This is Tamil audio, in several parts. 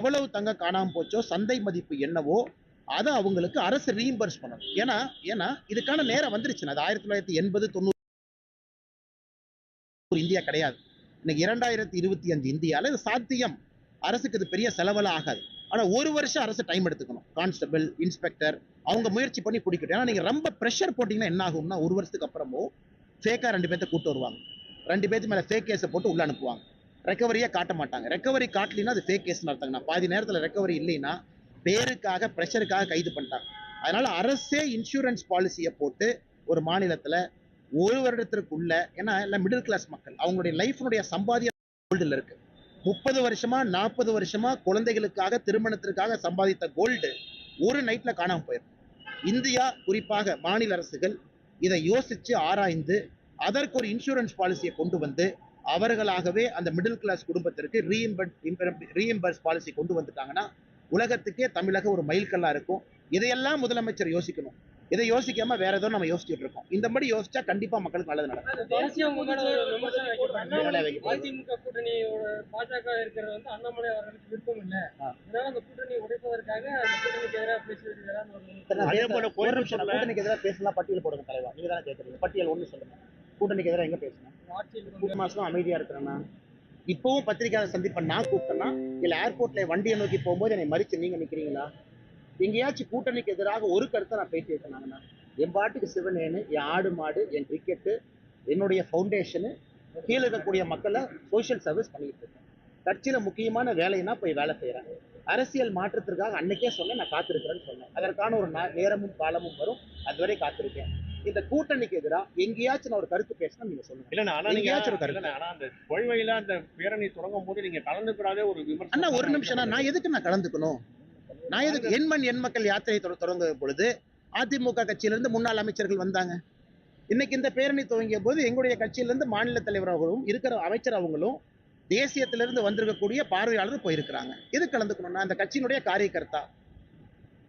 எவ்வளவு தங்க காணாம போச்சோ சந்தை மதிப்பு என்னவோ அதை அவங்களுக்கு அரசு ரீஇம்பர்ஸ் பண்ணணும். ஏன்னா ஏன்னா இதுக்கான நேரம் வந்துருச்சுன்னா அது ஆயிரத்தி தொள்ளாயிரத்தி எண்பது தொண்ணூறு இந்தியா கிடையாது. இன்னைக்கு இரண்டாயிரத்தி இருபத்தி அஞ்சு இந்தியால இது சாத்தியம். அரசுக்கு இது பெரிய செலவெல்லாம் ஆகாது. ஆனா ஒரு வருஷம் அரசு டைம் எடுத்துக்கணும். கான்ஸ்டபிள் இன்ஸ்பெக்டர் அவங்க முயற்சி பண்ணி பிடிக்கட்டும். ஏன்னா நீங்க ரொம்ப ப்ரெஷர் போட்டீங்கன்னா என்ன ஆகும்னா ஒரு வருஷத்துக்கு அப்புறமோ ஃபேக்கா ரெண்டு பேர்த்த கூப்பிட்டு வருவாங்க. ரெண்டு பேர்த்து மேல ஃபேக் கேஸை போட்டு உள்ள அனுப்புவாங்க. ரெக்கவரியே காட்ட மாட்டாங்க. ரெக்கவரி காட்டலின்னா அது ஃபேக் கேஸ் நடத்தாங்கண்ணா பாதி நேரத்தில் ரெக்கவரி இல்லைன்னா பேருக்காக ப்ரெஷருக்காக கைது பண்ணிட்டாங்க. அதனால அரசே இன்சூரன்ஸ் பாலிசியை போட்டு ஒரு மாநிலத்தில் ஒரு வருடத்திற்குள்ள ஏன்னா எல்லாம் மிடில் கிளாஸ் மக்கள் அவங்களுடைய லைஃபினுடைய சம்பாதிய கோல்டில் இருக்கு. முப்பது வருஷமா நாற்பது வருஷமா குழந்தைகளுக்காக திருமணத்திற்காக சம்பாதித்த கோல்டு ஒரு நைட்ல காணாமல் போயிடும் இந்தியா குறிப்பாக மாநில அரசுகள் இதை யோசிச்சு ஆராய்ந்து அதற்கு ஒரு இன்சூரன்ஸ் பாலிசியை கொண்டு வந்து அவர்களாகவே அந்த மிடில் கிளாஸ் குடும்பத்திற்கு ரீஎம்பர் ரீஎம்பர்ஸ் பாலிசி கொண்டு வந்துட்டாங்கன்னா உலகத்துக்கே தமிழக ஒரு மைல்கல்லா இருக்கும். இதையெல்லாம் முதலமைச்சர் யோசிக்கணும். இதை யோசிக்காம வேற ஏதோ நம்ம யோசிச்சுட்டு இருக்கோம். இந்த மாதிரி யோசிச்சா கண்டிப்பா மக்களுக்கு நல்லது நடக்கும். எதிராக கூட்டணிக்கு எதிராக பேசலாம் பட்டியல் போடுங்க தலைவா. நீங்க தானே கேட்கறீங்க பட்டியல் ஒண்ணு சொல்லுங்க. கூட்டணிக்கு எதிராக எங்க பேசணும் மாசம் அமைதியா இருக்கிறேன்னா இப்பவும் பத்திரிகையாளர் சந்திப்பை நான் கூப்பிட்டேன்னா இல்ல ஏர்போர்ட்ல வண்டியை நோக்கி போகும்போது என்னை மறிச்சு நீங்க நிக்கிறீங்களா? எங்கேயாச்சும் கூட்டணிக்கு எதிராக ஒரு கருத்தை நான் பேசி வைக்கணாங்கண்ணா என் பாட்டுக்கு சிவனேனு என் ஆடு மாடு என் கிரிக்கெட்டு என்னுடைய ஃபவுண்டேஷனு கீழே இருக்கக்கூடிய மக்களை சோஷியல் சர்வீஸ் பண்ணிட்டு இருக்கேன். கட்சியில முக்கியமான வேலைன்னா போய் வேலை செய்யறேன் அரசியல் மாற்றத்திற்காக அன்னைக்கே சொன்னேன் நான் காத்திருக்கிறேன்னு சொன்னேன். அதற்கான ஒரு நேரமும் காலமும் வரும். அதுவரை காத்திருக்கேன். இந்த கூட்டணிக்கு எதிராக எங்கேயாச்சும் நான் ஒரு கருத்து பேசினா நீங்க சொல்லுங்க. இல்லண்ணா ஆனா நீங்க ஆனா அந்த கொள்கையில அந்த பேரணி தொடங்கும் போது நீங்க கலந்துக்கூடாதே ஒரு விமர்சனம் அண்ணா ஒரு நிமிஷம் நான் எதுக்கு நான் கலந்துக்கணும்? நான் எதுக்கு எண்மண் எண் மக்கள் யாத்திரை தொட- தொடங்க பொழுது அதிமுக கட்சியிலிருந்து முன்னாள் அமைச்சர்கள் வந்தாங்க. இன்னைக்கு இந்த பேரணி துவங்கிய போது எங்களுடைய கட்சியிலிருந்து மாநில தலைவர் அவர்களும் இருக்கிற அமைச்சர் அவங்களும் தேசியத்திலிருந்து வந்திருக்கக்கூடிய பார்வையாளர் போயிருக்கிறாங்க. எது கலந்துக்கணும்னா அந்த கட்சியினுடைய காரியகர்த்தா.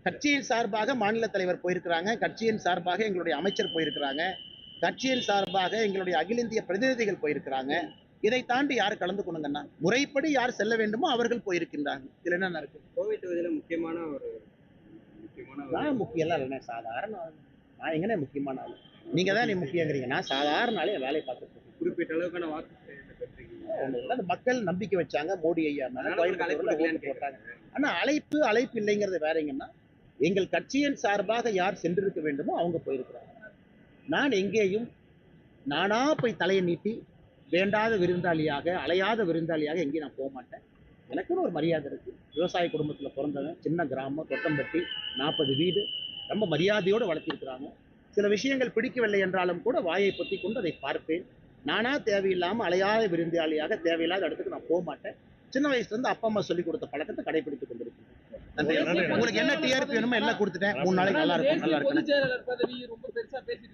கட்சியின் சார்பாக மாநில தலைவர் போயிருக்கிறாங்க. கட்சியின் சார்பாக எங்களுடைய அமைச்சர் போயிருக்கிறாங்க. கட்சியின் சார்பாக எங்களுடைய அகில இந்திய பிரதிநிதிகள் போயிருக்கிறாங்க. இதை தாண்டி யார் கலந்துக்கணுங்கன்னா முறைப்படி யார் செல்ல வேண்டுமோ அவர்கள் போயிருக்கின்றாங்க. இதுல என்ன இருக்கு? கோவை தொகுதியில முக்கியமான ஒரு நான் முக்கியம் இல்லைண்ணே சாதாரண. நான் எங்கண்ணே முக்கியமான ஆளு? நீங்க தான் நீ முக்கியங்கிறீங்க. நான் சாதாரண ஆளே வேலையை பார்த்துட்டு. குறிப்பிட்ட அளவுக்கான வாக்கு மக்கள் நம்பிக்கை வச்சாங்க மோடி ஐயா மேல. கோயம்புத்தூர்ல போட்டாங்க. ஆனா அழைப்பு அழைப்பு இல்லைங்கிறது வேறங்கன்னா எங்கள் கட்சியின் சார்பாக யார் சென்றிருக்க வேண்டுமோ அவங்க போயிருக்கிறாங்க. நான் எங்கேயும் நானா போய் தலையை நீட்டி வேண்டாத விருந்தாளியாக அலையாத விருந்தாளியாக எங்கேயும் நான் போக மாட்டேன் எனக்குன்னு ஒரு மரியாதை இருக்குது விவசாய குடும்பத்தில் பிறந்தவன் சின்ன கிராமம் தொட்டம்பட்டி நாற்பது வீடு ரொம்ப மரியாதையோடு வளர்த்திருக்கிறாங்க. சில விஷயங்கள் பிடிக்கவில்லை என்றாலும் கூட வாயை பொத்தி கொண்டு அதை பார்ப்பேன். நானா தேவையில்லாமல் அலையாத விருந்தாளியாக தேவையில்லாத இடத்துக்கு நான் போக மாட்டேன் சின்ன வயசுலேருந்து அப்பா அம்மா சொல்லி கொடுத்த பழக்கத்தை கடைபிடித்துக் கொண்டிருக்கேன் உங்களுக்கு என்ன டிஆர்பி வேணுமோ எல்லாம் கொடுத்துட்டேன். மூணு நாளைக்கு நல்லா இருக்கும் நல்லா தேசிய